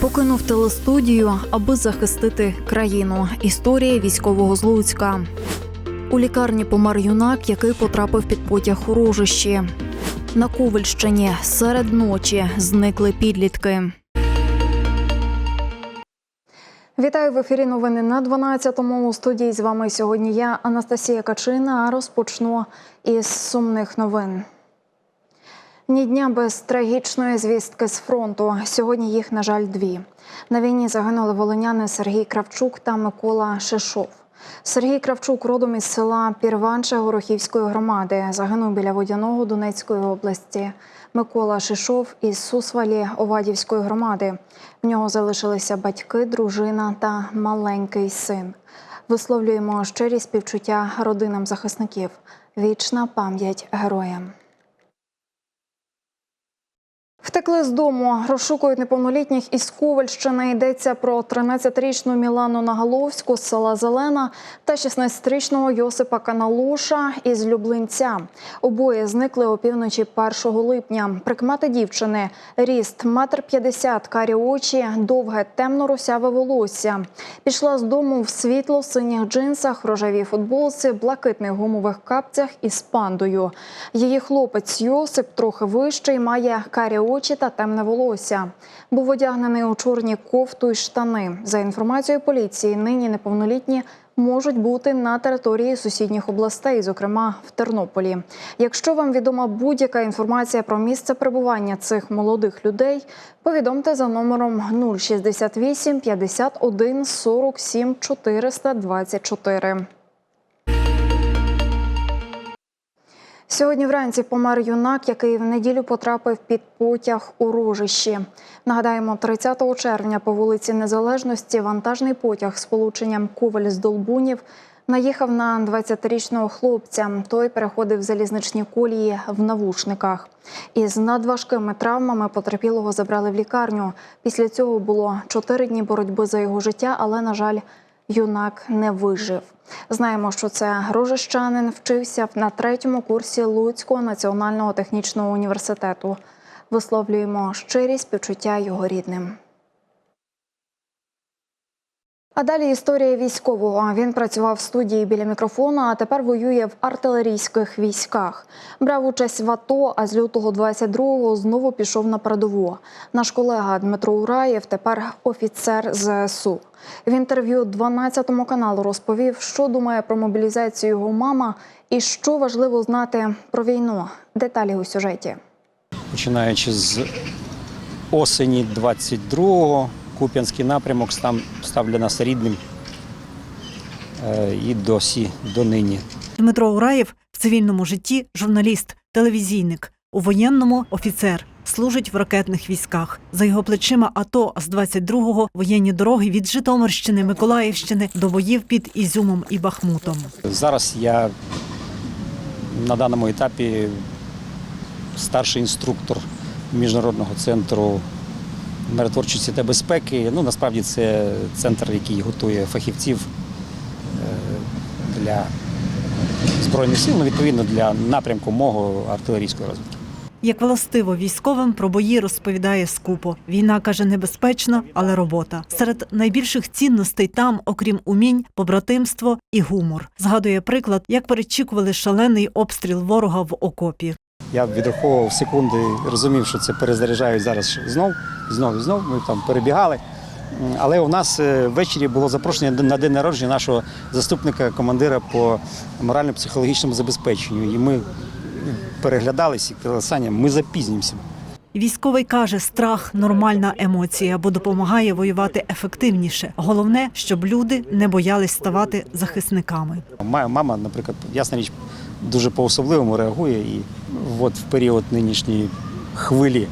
Покинув телестудію, аби захистити країну. Історія військового з Луцька. У лікарні помер юнак, який потрапив під потяг у рожищі. На Ковальщині серед ночі зникли підлітки. Вітаю в ефірі. Новини на 12-му. У студії з вами сьогодні я, Анастасія Качина. Розпочну із сумних новин. Ні дня без трагічної звістки з фронту. Сьогодні їх, на жаль, дві. На війні загинули волиняни Сергій Кравчук та Микола Шишов. Сергій Кравчук родом із села Пірванче Горохівської громади. Загинув біля Водяного Донецької області. Микола Шишов із Сусвалі Овадівської громади. В нього залишилися батьки, дружина та маленький син. Висловлюємо щирі співчуття родинам захисників. Вічна пам'ять героям. Втекли з дому, розшукують неповнолітніх із Ковальщини. Йдеться про 13-річну Мілану Наголовську з села Зелена та 16-річного Йосипа Каналуша із Люблинця. Обоє зникли опівночі 1 липня. Прикмети дівчини – ріст метр п'ятдесят, карі очі, довге темно-русяве волосся. Пішла з дому в світло-синіх джинсах, рожевій футболці, блакитних гумових капцях із пандою. Її хлопець Йосип трохи вищий, має карі очі та темне волосся. Був одягнений у чорні кофту і штани. За інформацією поліції, нині неповнолітні можуть бути на території сусідніх областей, зокрема в Тернополі. Якщо вам відома будь-яка інформація про місце перебування цих молодих людей, повідомте за номером 068 51 47 424. Сьогодні вранці помер юнак, який в неділю потрапив під потяг у рожищі. Нагадаємо, 30 червня по вулиці Незалежності вантажний потяг з полученням Коваль з Долбунів наїхав на 20-річного хлопця. Той переходив залізничні колії в навушниках. Із надважкими травмами потерпілого забрали в лікарню. Після цього було 4 дні боротьби за його життя, але, на жаль, юнак не вижив. Знаємо, що це рожищанин вчився на третьому курсі Луцького національного технічного університету. Висловлюємо щирі співчуття його рідним. А далі історія військового. Він працював в студії біля мікрофона, а тепер воює в артилерійських військах. Брав участь в АТО, а з лютого 22-го знову пішов на передову. Наш колега Дмитро Ураєв тепер офіцер ЗСУ. В інтерв'ю 12 каналу розповів, що думає про мобілізацію його мама і що важливо знати про війну. Деталі у сюжеті. починаючи з осені 22-го, Куп'янський напрямок став, став для нас рідним е, і досі донині. Дмитро Ураєв в цивільному житті журналіст, телевізійник, у воєнному офіцер. Служить в ракетних військах. За його плечима АТО з 22-го воєнні дороги від Житомирщини, Миколаївщини до боїв під Ізюмом і Бахмутом. Зараз я на даному етапі старший інструктор Міжнародного центру миротворчості та безпеки. Ну, насправді це центр, який готує фахівців е, для Збройних сил, ну, відповідно для напрямку мого артилерійської розвитки. Як властиво військовим про бої розповідає скупо. Війна каже небезпечна, але робота. Серед найбільших цінностей там, окрім умінь, побратимство і гумор. Згадує приклад, як перечікували шалений обстріл ворога в окопі. Я відраховував секунди, розумів, що це перезаряджають зараз знов, знов і знов. Ми там перебігали. Але у нас е, ввечері було запрошення на день народження нашого заступника командира по морально-психологічному забезпеченню. І ми переглядалися і казали, Саня, ми запізнімося. Військовий каже, страх нормальна емоція, бо допомагає воювати ефективніше. Головне, щоб люди не боялись ставати захисниками. Моя мама, наприклад, ясна річ, дуже по-особливому реагує. І от в період нинішньої хвилі е,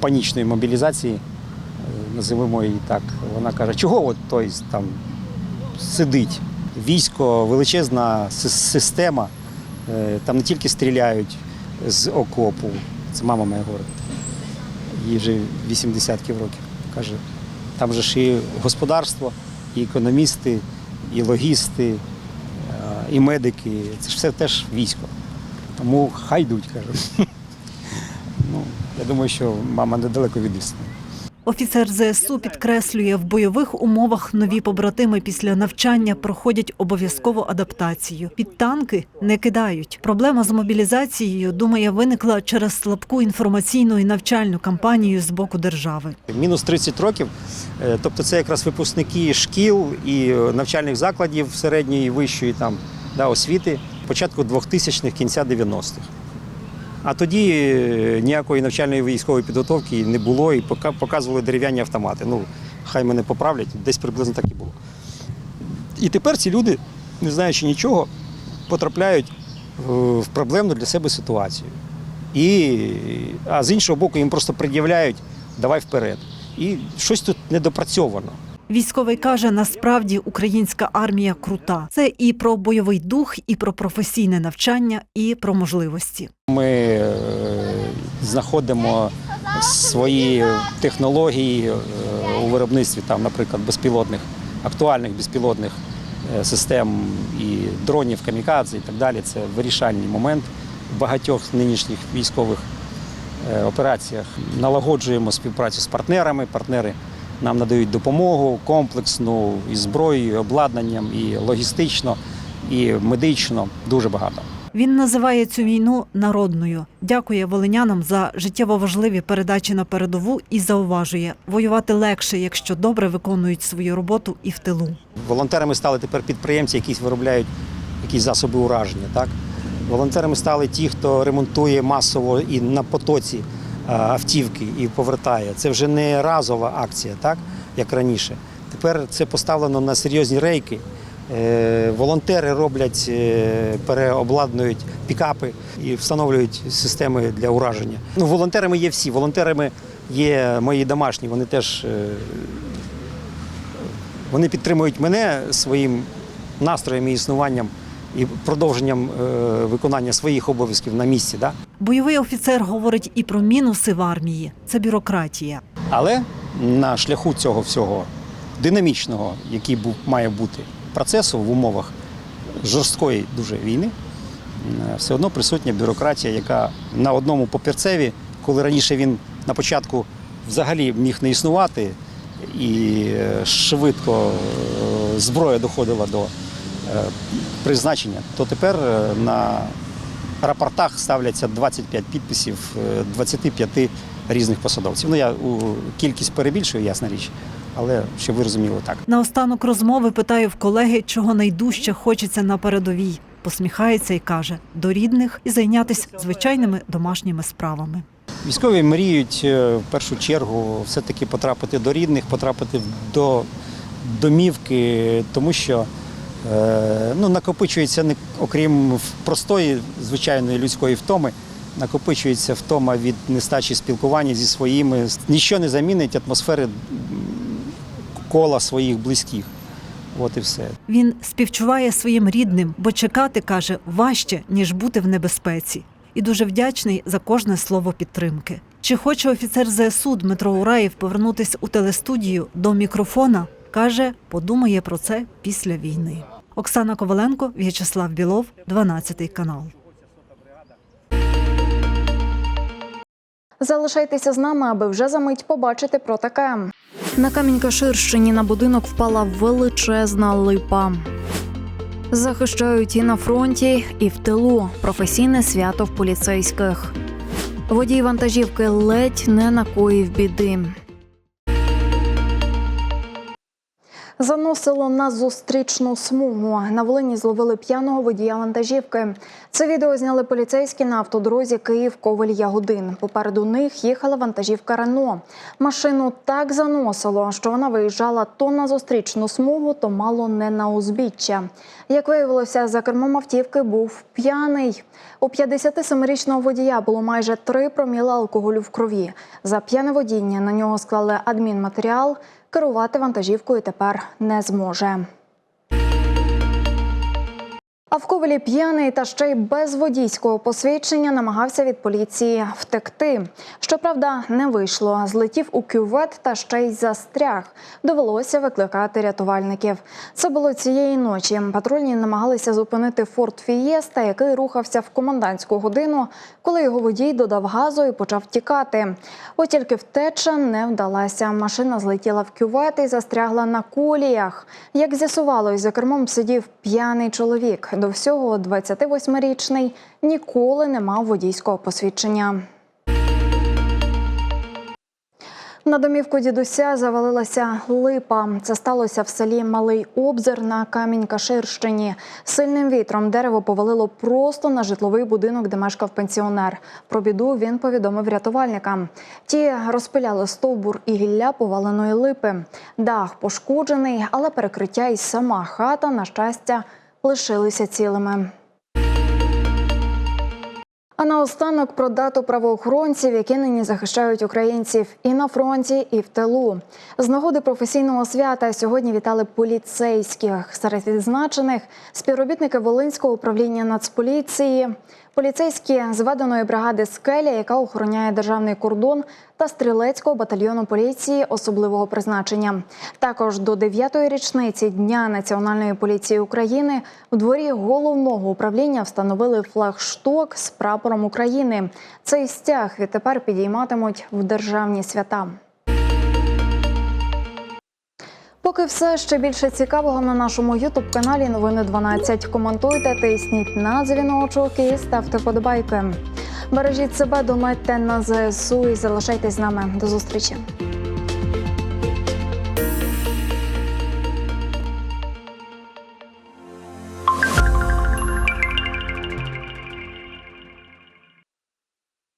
панічної мобілізації, е, називаємо її так, вона каже, чого от той там сидить? Військо, величезна система, е, там не тільки стріляють з окопу, це мама моя говорить, їй вже 80 років. Каже, там же ж і господарство, і економісти, і логісти, і медики. Це ж все теж військо. Тому хай йдуть, каже. Ну, я думаю, що мама недалеко від істини. Офіцер ЗСУ підкреслює, в бойових умовах нові побратими після навчання проходять обов'язкову адаптацію. Під танки не кидають. Проблема з мобілізацією, думає, виникла через слабку інформаційну і навчальну кампанію з боку держави. Мінус 30 років, е, тобто це якраз випускники шкіл і е, навчальних закладів середньої і вищої там, да, освіти початку 2000-х, кінця 90-х. А тоді е, ніякої навчальної військової підготовки не було і показували дерев'яні автомати. Ну, хай мене поправлять, десь приблизно так і було. І тепер ці люди, не знаючи нічого, потрапляють е, в проблемну для себе ситуацію. І, а з іншого боку, їм просто пред'являють давай вперед. І щось тут недопрацьовано. Військовий каже, насправді українська армія крута. Це і про бойовий дух, і про професійне навчання, і про можливості. Ми е, знаходимо свої технології е, у виробництві, там, наприклад, безпілотних, актуальних безпілотних е, систем і дронів, камікадзе і так далі. Це вирішальний момент в багатьох нинішніх військових операціях. Налагоджуємо співпрацю з партнерами. Партнери нам надають допомогу комплексну і зброєю, і обладнанням, і логістично, і медично. Дуже багато. Він називає цю війну народною. Дякує волинянам за життєво важливі передачі на передову і зауважує, воювати легше, якщо добре виконують свою роботу і в тилу. Волонтерами стали тепер підприємці, які виробляють якісь засоби ураження. Так? Волонтерами стали ті, хто ремонтує масово і на потоці автівки і повертає. Це вже не разова акція, так? як раніше. Тепер це поставлено на серйозні рейки. Е, Волонтери роблять, е, переобладнують пікапи і встановлюють системи для ураження. Ну, волонтерами є всі. Волонтерами є мої домашні. Вони теж е, вони підтримують мене своїм настроєм і існуванням і продовженням е, виконання своїх обов'язків на місці. Да? Бойовий офіцер говорить і про мінуси в армії це бюрократія. Але на шляху цього всього динамічного, який був, має бути процесу в умовах жорсткої дуже війни, е, все одно присутня бюрократія, яка на одному папірцеві, коли раніше він на початку взагалі міг не існувати, і е, швидко зброя доходила до призначення, то тепер е, на рапортах ставляться 25 підписів е, 25 різних посадовців. Ну я у кількість перебільшую, ясна річ, але щоб ви розуміли так. Наостанок розмови питаю в колеги, чого найдужче хочеться на передовій. Посміхається і каже до рідних і зайнятися звичайними домашніми справами. Військові мріють е, в першу чергу все-таки потрапити до рідних, потрапити до домівки, тому що е, ну, накопичується не окрім простої звичайної людської втоми, накопичується втома від нестачі спілкування зі своїми. Ніщо не замінить атмосфери кола своїх близьких. От і все. Він співчуває своїм рідним, бо чекати каже важче ніж бути в небезпеці, і дуже вдячний за кожне слово підтримки. Чи хоче офіцер ЗСУ Дмитро Ураєв повернутися у телестудію до мікрофона? каже, подумає про це після війни. Оксана Коваленко, В'ячеслав Білов, 12 канал. Залишайтеся з нами, аби вже за мить побачити про таке. На Камінь-Каширщині на будинок впала величезна липа. Захищають і на фронті, і в тилу. Професійне свято в поліцейських. Водій вантажівки ледь не накоїв біди. Заносило на зустрічну смугу. На Волині зловили п'яного водія вантажівки. Це відео зняли поліцейські на автодорозі Київ Ковель Ягодин. Попереду них їхала вантажівка Рено. Машину так заносило, що вона виїжджала то на зустрічну смугу, то мало не на узбіччя. Як виявилося, за кермом автівки був п'яний. У 57-річного водія було майже 3 проміла алкоголю в крові. За п'яне водіння на нього склали адмінматеріал. Керувати вантажівкою тепер не зможе. А в Ковелі п'яний та ще й без водійського посвідчення намагався від поліції втекти. Щоправда, не вийшло. Злетів у кювет та ще й застряг. Довелося викликати рятувальників. Це було цієї ночі. Патрульні намагалися зупинити Форд Фієста, який рухався в комендантську годину, коли його водій додав газу і почав тікати. От тільки втеча не вдалася. Машина злетіла в кювет і застрягла на коліях. Як з'ясувалось, за кермом сидів п'яний чоловік. До всього 28-річний ніколи не мав водійського посвідчення. На домівку дідуся завалилася липа. Це сталося в селі Малий Обзир на Камінь-Каширщині. Сильним вітром дерево повалило просто на житловий будинок, де мешкав пенсіонер. Про біду він повідомив рятувальникам. Ті розпиляли стовбур і гілля поваленої липи. Дах пошкоджений, але перекриття і сама хата, на щастя, лишилися цілими. А наостанок про дату правоохоронців, які нині захищають українців і на фронті, і в тилу. З нагоди професійного свята сьогодні вітали поліцейських. Серед відзначених співробітники Волинського управління Нацполіції, поліцейські зведеної бригади Скеля, яка охороняє державний кордон, та стрілецького батальйону поліції особливого призначення. Також до 9-ї річниці Дня Національної поліції України у дворі головного управління встановили флагшток з прапором України. Цей стяг відтепер підійматимуть в державні свята. Поки все ще більше цікавого на нашому ютуб каналі Новини 12. Коментуйте, тисніть на дзвіночок і ставте подобайки. Бережіть себе, думайте на ЗСУ і залишайтесь з нами. До зустрічі.